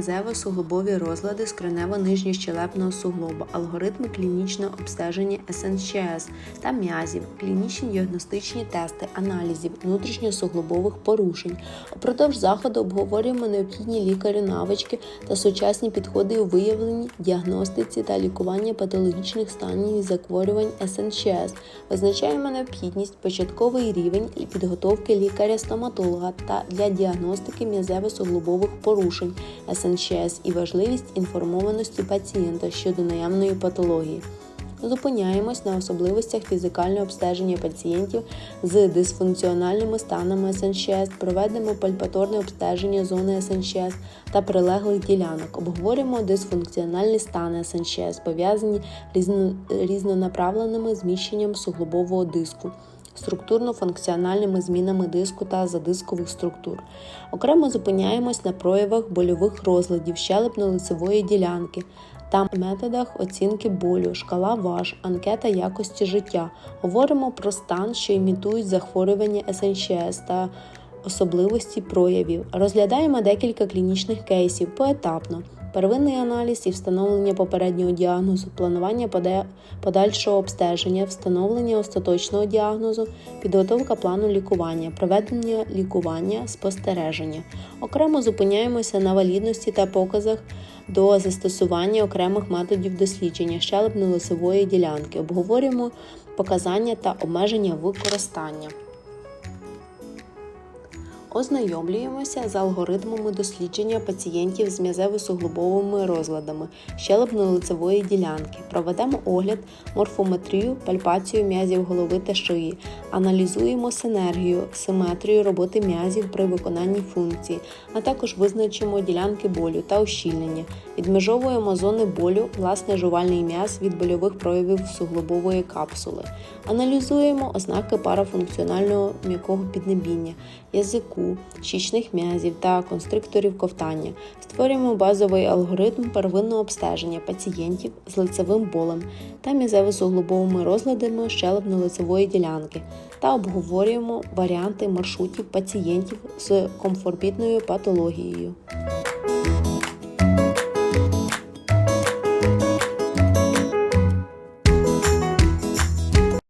М'язево-суглобові розлади скронево-нижньощелепного суглоба, алгоритми клінічного обстеження СНЧС та м'язів, клінічні діагностичні тести, аналізів, внутрішньосуглобових порушень. Упродовж заходу обговорюємо необхідні лікарю навички та сучасні підходи у виявленні, діагностиці та лікуванні патологічних станів і захворювань СНЧС. Визначаємо необхідність, початковий рівень і підготовки лікаря-стоматолога та для діагностики м'язево-суглобових порушень СНЧС і важливість інформованості пацієнта щодо наявної патології. Зупиняємось на особливостях фізикального обстеження пацієнтів з дисфункціональними станами СНЧС, проведемо пальпаторне обстеження зони СНЧС та прилеглих ділянок, обговорюємо дисфункціональні стани СНЧС, пов'язані різно- різнонаправленими зміщенням суглобового диску структурно-функціональними змінами диску та задискових структур. Окремо зупиняємось на проявах больових розладів щелепно-лицевої ділянки та методах оцінки болю, шкала ВАЖ, анкета якості життя. Говоримо про стан, що імітують захворювання СНЧС та особливості проявів. Розглядаємо декілька клінічних кейсів поетапно. Первинний аналіз і встановлення попереднього діагнозу, планування подальшого обстеження, встановлення остаточного діагнозу, підготовка плану лікування, проведення лікування, спостереження. Окремо зупиняємося на валідності та показах до застосування окремих методів дослідження щелепно-лицевої ділянки. Обговорюємо показання та обмеження використання. Ознайомлюємося з алгоритмами дослідження пацієнтів з м'язево-суглобовими розладами щелепно-лицевої ділянки. Проведемо огляд, морфометрію, пальпацію м'язів голови та шиї, аналізуємо синергію, симетрію роботи м'язів при виконанні функції, а також визначимо ділянки болю та ущільнення. Відмежовуємо зони болю, власне жувальний м'яз від больових проявів суглобової капсули. Аналізуємо ознаки парафункціонального м'якого піднебіння, язику, щічних м'язів та констрикторів ковтання. Створюємо базовий алгоритм первинного обстеження пацієнтів з лицевим болем та мізево-суглобовими розладами щелепно-лицевої ділянки та обговорюємо варіанти маршрутів пацієнтів з комфорбітною патологією.